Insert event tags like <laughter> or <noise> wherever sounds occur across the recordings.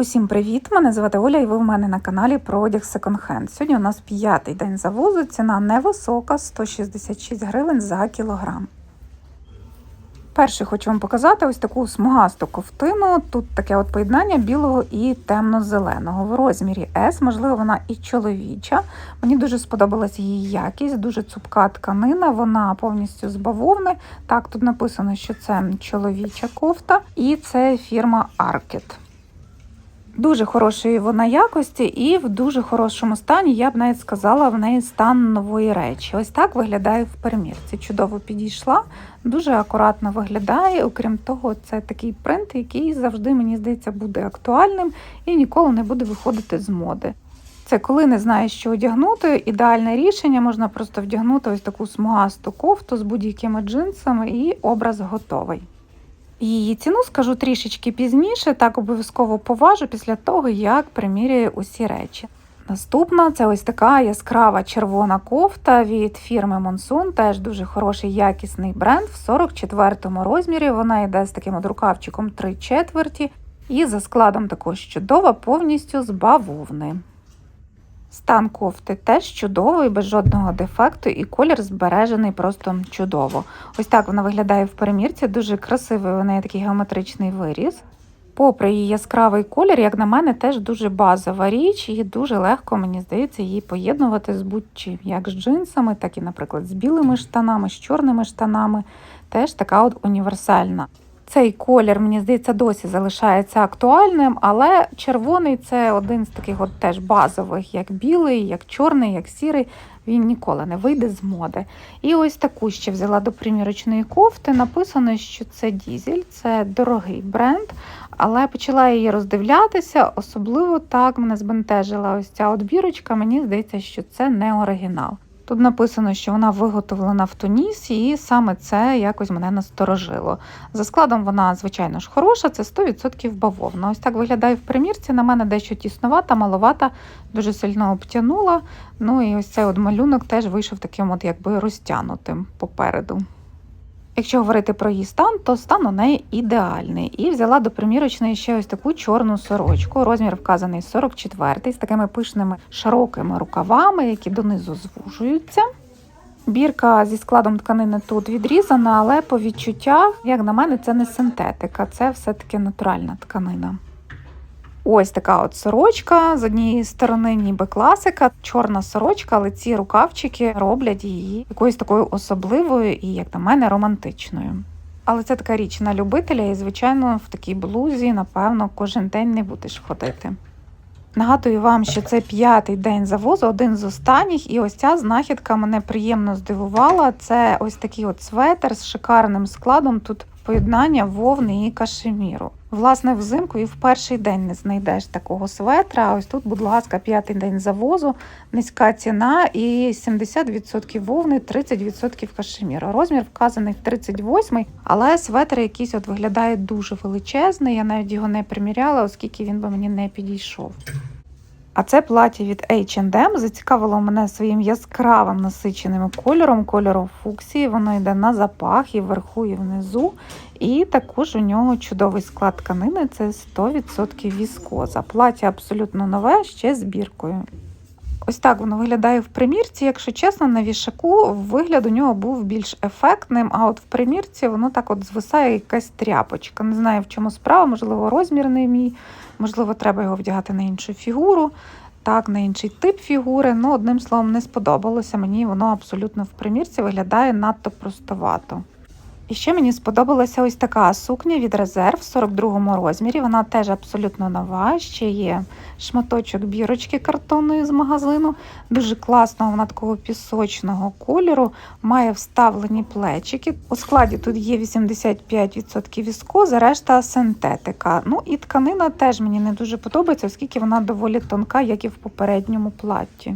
Усім привіт! Мене звати Оля, і ви в мене на каналі про одяг Hand. Сьогодні у нас п'ятий день завозу. Ціна невисока 166 гривень за кілограм. Перше хочу вам показати ось таку смугасту ковтину. Тут таке от поєднання білого і темно-зеленого. В розмірі S, можливо, вона і чоловіча. Мені дуже сподобалась її якість, дуже цупка тканина, вона повністю з бавовни. Так, тут написано, що це чоловіча кофта, і це фірма Arket. Дуже хорошої вона якості і в дуже хорошому стані, я б навіть сказала, в неї стан нової речі. Ось так виглядає в перемірці. Чудово підійшла, дуже акуратно виглядає. Окрім того, це такий принт, який завжди, мені здається, буде актуальним і ніколи не буде виходити з моди. Це коли не знаєш, що одягнути, ідеальне рішення можна просто вдягнути ось таку смугасту кофту з будь-якими джинсами, і образ готовий. Її ціну скажу трішечки пізніше, так обов'язково поважу після того, як приміряю усі речі. Наступна це ось така яскрава червона кофта від фірми Monsoon, теж дуже хороший якісний бренд в 44-му розмірі. Вона йде з таким от рукавчиком 3 четверті і за складом також чудова, повністю з бавовни. Стан кофти теж чудовий, без жодного дефекту, і колір збережений просто чудово. Ось так вона виглядає в перемірці, дуже красивий у неї такий геометричний виріз. Попри її яскравий колір, як на мене, теж дуже базова річ, і дуже легко, мені здається, її поєднувати з будь-чим, як з джинсами, так і, наприклад, з білими штанами, з чорними штанами. Теж така от універсальна. Цей колір, мені здається, досі залишається актуальним, але червоний це один з таких от теж базових, як білий, як чорний, як сірий. Він ніколи не вийде з моди. І ось таку ще взяла до примірочної кофти. Написано, що це дізель, це дорогий бренд, але почала її роздивлятися. Особливо так мене збентежила ось ця от бірочка. Мені здається, що це не оригінал. Тут написано, що вона виготовлена в Тунісі, і саме це якось мене насторожило. За складом вона, звичайно ж, хороша, це 100% бавовна. Ось так виглядає в примірці. На мене дещо тіснувата, маловата, дуже сильно обтянула. Ну і ось цей от малюнок теж вийшов таким, от якби розтянутим попереду. Якщо говорити про її стан, то стан у неї ідеальний. І взяла до примірочної ще ось таку чорну сорочку. Розмір вказаний 44 з такими пишними широкими рукавами, які донизу звужуються. Бірка зі складом тканини тут відрізана, але по відчуттях, як на мене, це не синтетика, це все-таки натуральна тканина. Ось така от сорочка. З однієї сторони, ніби класика, чорна сорочка, але ці рукавчики роблять її якоюсь такою особливою і, як на мене, романтичною. Але це така річ на любителя, і, звичайно, в такій блузі, напевно, кожен день не будеш ходити. Нагадую вам, що це п'ятий день завозу, один з останніх, і ось ця знахідка мене приємно здивувала. Це ось такий от светр з шикарним складом. Тут поєднання вовни і кашеміру. Власне, взимку і в перший день не знайдеш такого светра. Ось тут, будь ласка, п'ятий день завозу, низька ціна і 70% вовни, 30% кашеміра. Розмір вказаний 38 але светр якийсь от виглядає дуже величезний. Я навіть його не приміряла, оскільки він би мені не підійшов. А це плаття від H&M зацікавило мене своїм яскравим насиченим кольором, кольором фуксії. Воно йде на запах і вверху, і внизу. І також у нього чудовий склад тканини це 100% віскоза. Плаття абсолютно нове, ще з біркою. Ось так воно виглядає в примірці. Якщо чесно, на вішаку вигляд у нього був більш ефектним, а от в примірці воно так от звисає якась тряпочка. Не знаю, в чому справа, можливо, розмір не мій, можливо, треба його вдягати на іншу фігуру, так, на інший тип фігури. Ну, одним словом, не сподобалося. Мені воно абсолютно в примірці виглядає надто простовато. І ще мені сподобалася ось така сукня від резерв в 42-му розмірі. Вона теж абсолютно нова. Ще є шматочок бірочки картонної з магазину. Дуже класного, вона такого пісочного кольору, має вставлені плечики. У складі тут є 85% віскоза, решта синтетика. Ну і тканина теж мені не дуже подобається, оскільки вона доволі тонка, як і в попередньому платті.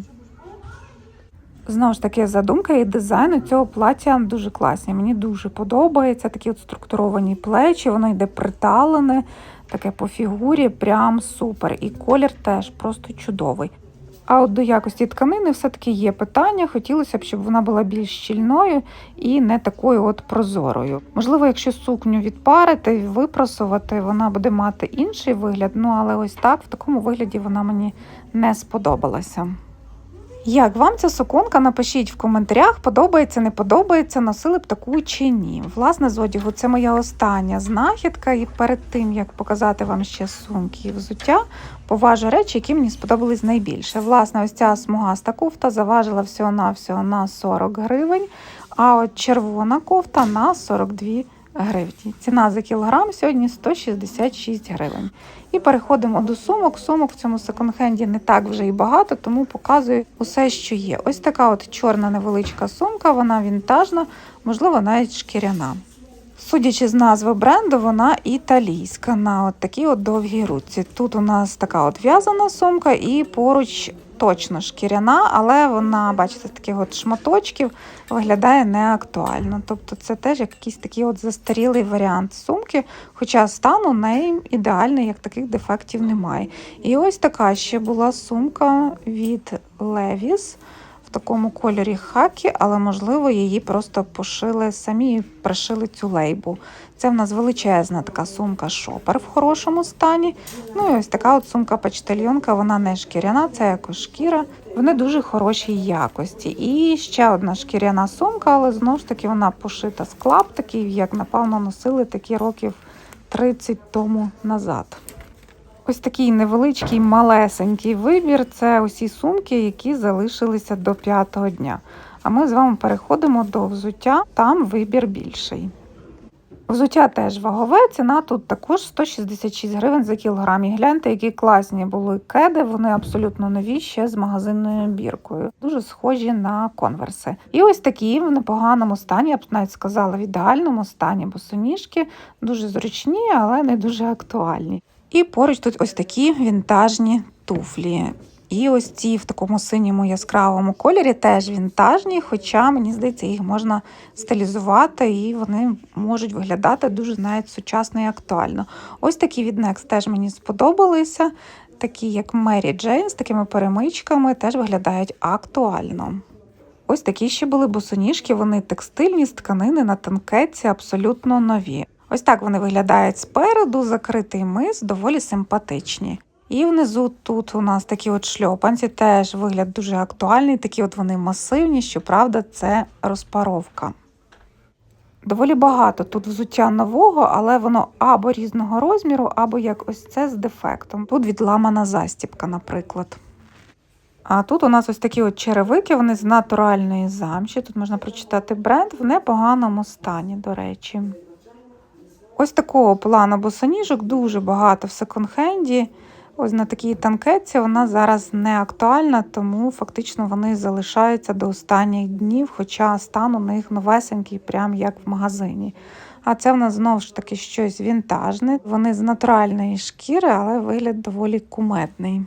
Знову ж таки, задумка і дизайн у цього плаття дуже класні. Мені дуже подобається такі от структуровані плечі, воно йде приталене, таке по фігурі, прям супер. І колір теж просто чудовий. А от до якості тканини все-таки є питання. Хотілося б, щоб вона була більш щільною і не такою от прозорою. Можливо, якщо сукню відпарити і випросувати, вона буде мати інший вигляд. Ну але ось так, в такому вигляді вона мені не сподобалася. Як вам ця суконка? Напишіть в коментарях, подобається, не подобається, носили б таку чи ні. Власне, з одягу це моя остання знахідка, і перед тим як показати вам ще сумки і взуття, поважу речі, які мені сподобались найбільше. Власне, ось ця смугаста кофта заважила всього-навсього на 40 гривень, а от червона кофта на 42 гривні. Ціна за кілограм сьогодні 166 гривень. І переходимо до сумок. Сумок в цьому секонд-хенді не так вже і багато, тому показую усе, що є. Ось така от чорна невеличка сумка, вона вінтажна, можливо, навіть шкіряна. Судячи з назви бренду, вона італійська на от такій от довгій руці. Тут у нас така от в'язана сумка, і поруч точно шкіряна, але вона, бачите, таких от шматочків виглядає неактуально. Тобто це теж якийсь такий от застарілий варіант сумки, хоча стан у неї ідеальний, як таких дефектів немає. І ось така ще була сумка від Levi's такому кольорі хакі, але можливо її просто пошили самі і пришили цю лейбу. Це в нас величезна така сумка шопер в хорошому стані. Ну і ось така от сумка почтальйонка, вона не шкіряна, це екошкіра. Вони дуже хорошій якості. І ще одна шкіряна сумка, але знову ж таки вона пошита з клаптиків, як напевно носили такі років 30 тому назад. Ось такий невеличкий малесенький вибір це усі сумки, які залишилися до п'ятого дня. А ми з вами переходимо до взуття, там вибір більший. Взуття теж вагове, ціна тут також 166 гривень за кілограм. І гляньте, які класні були кеди, вони абсолютно нові, ще з магазинною біркою. Дуже схожі на конверси. І ось такі в непоганому стані, я б навіть сказала, в ідеальному стані босоніжки, дуже зручні, але не дуже актуальні. І поруч тут ось такі вінтажні туфлі. І ось ці в такому синьому яскравому кольорі теж вінтажні, хоча мені здається, їх можна стилізувати і вони можуть виглядати дуже навіть сучасно і актуально. Ось такі від Next теж мені сподобалися. Такі, як Мері Джейн, з такими перемичками, теж виглядають актуально. Ось такі ще були босоніжки, вони текстильні з тканини на танкетці, абсолютно нові. Ось так вони виглядають спереду, закритий мис, доволі симпатичні. І внизу тут у нас такі от шльопанці, теж вигляд дуже актуальний, такі от вони масивні, щоправда, це розпаровка. Доволі багато тут взуття нового, але воно або різного розміру, або як ось це з дефектом. Тут відламана застіпка, наприклад. А тут у нас ось такі от черевики, вони з натуральної замші. Тут можна прочитати бренд в непоганому стані, до речі. Ось такого плану босоніжок дуже багато в секонд-хенді. Ось на такій танкетці вона зараз не актуальна, тому фактично вони залишаються до останніх днів, хоча стан у них новесенький, прям як в магазині. А це в нас знову ж таки щось вінтажне. Вони з натуральної шкіри, але вигляд доволі куметний.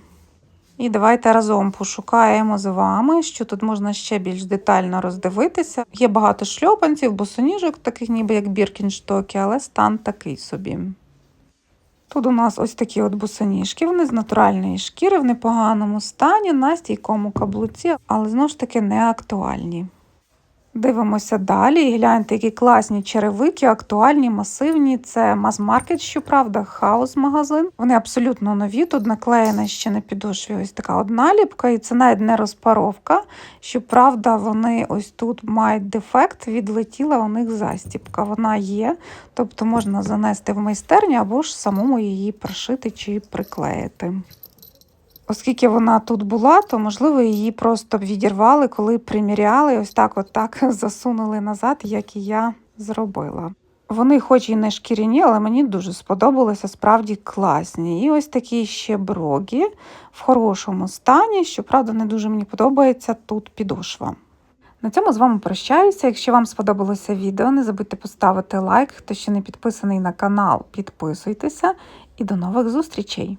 І давайте разом пошукаємо з вами, що тут можна ще більш детально роздивитися. Є багато шльопанців, босоніжок, таких ніби як біркінштоки, але стан такий собі. Тут у нас ось такі от босоніжки, вони з натуральної шкіри в непоганому стані, на стійкому каблуці, але знову ж таки не актуальні. Дивимося далі і гляньте, які класні черевики, актуальні, масивні. Це мас-маркет, щоправда, хаус-магазин. Вони абсолютно нові. Тут наклеєна ще на підошві ось така от наліпка, і це навіть не розпаровка. Щоправда, вони ось тут мають дефект, відлетіла у них застіпка. Вона є, тобто можна занести в майстерню або ж самому її пришити чи приклеїти. Оскільки вона тут була, то можливо її просто відірвали, коли приміряли, ось так от так <laughs> засунули назад, як і я зробила. Вони, хоч і не шкіряні, але мені дуже сподобалися, справді класні. І ось такі ще брогі в хорошому стані, щоправда, не дуже мені подобається тут підошва. На цьому з вами прощаюся. Якщо вам сподобалося відео, не забудьте поставити лайк. Хто ще не підписаний на канал, підписуйтеся і до нових зустрічей!